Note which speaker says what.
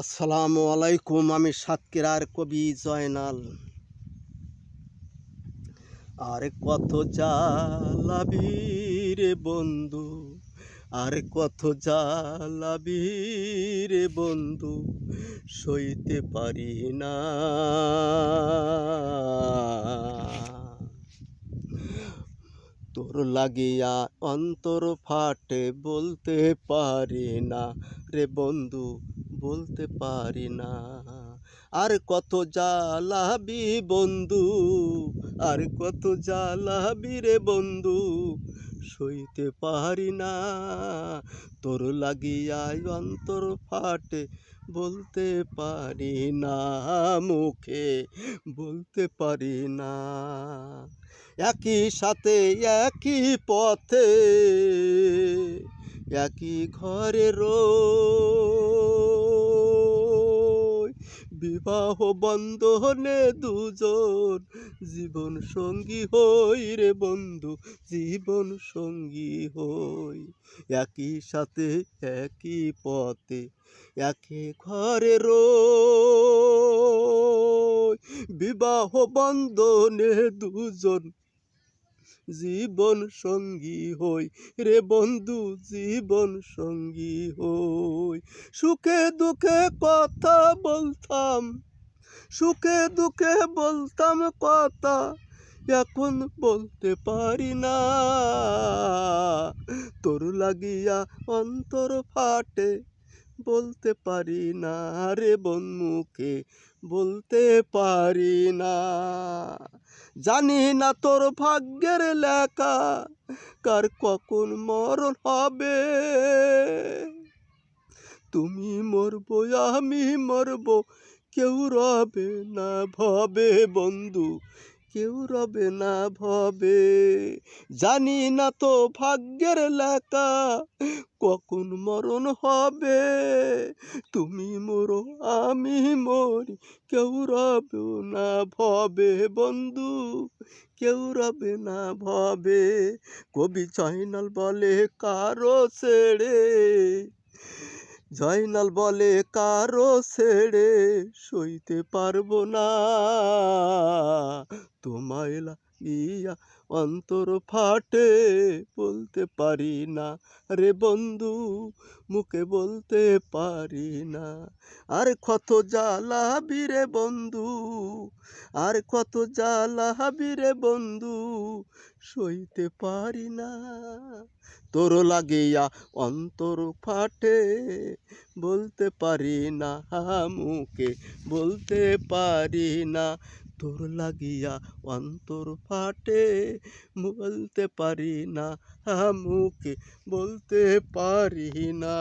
Speaker 1: আসসালামু আলাইকুম, আমি সাতক্ষীরার কবি জয়নাল। আর কত জ্বালাবি রে বন্ধু, আর কত জ্বালাবি রে বন্ধু, সইতে পারি না। তোর লাগিয়া অন্তর ফাটে বলতে পারি না রে বন্ধু বলতে পারি না। আর কত জ্বালাবি বন্ধু, আর কত জ্বালাবি রে বন্ধু, সইতে পারি না। তোর লাগিয়ায় অন্তর ফাটে, বলতে পারি না, মুখে বলতে পারি না। একই সাথে একই পথে একই ঘরে রই। বিবাহ বন্ধনে দুজন, জীবন সঙ্গী হই রে বন্ধু, জীবন সঙ্গী হই। একই সাথে, একই পথে, একই ঘরে রই। বিবাহ বন্ধনে দুজন জীবন সঙ্গী হই রে বন্ধু, জীবন সঙ্গী হই। সুখে দুঃখে কথা বলতাম, সুখে দুঃখে বলতাম কথা, এখন বলতে পারি না। তোর লাগিয়া অন্তর ফাটে, বলতে পারি না রে বন মুখে বলতে পারি না। জানি না তোর ভাগ্যের লেখা, কার কখন মরণ হবে। তুমি মরবো, আমি মরবো, কেউ রবে না, ভবে বন্ধু কেউ রবে না ভবে। জানি না তো ভাগ্যের লেখা, কখন মরণ হবে? তুমি মরো, আমি মরি, কেউ রবে না ভবে বন্ধু, কেউ রবে না ভবে। কবি জয়নাল বলে, কারও ছেড়ে জয়নাল বলে, কারও ছেড়ে সইতে পারব না। তোমায় লাগিয়া অন্তর ফাটে বলতে পারি না। রে বন্ধু, মুখে বলতে পারি না। আর কত জ্বালাবি রে বন্ধু, আর কত জ্বালাবি রে বন্ধু সইতে পারি না। তোর লাগিয়া অন্তর ফাটে, বলতে পারি না মুখে বলতে পারি না। তোর লাগিয়া অন্তর ফাটে, বলতে পারি না মুখে বলতে পারি না।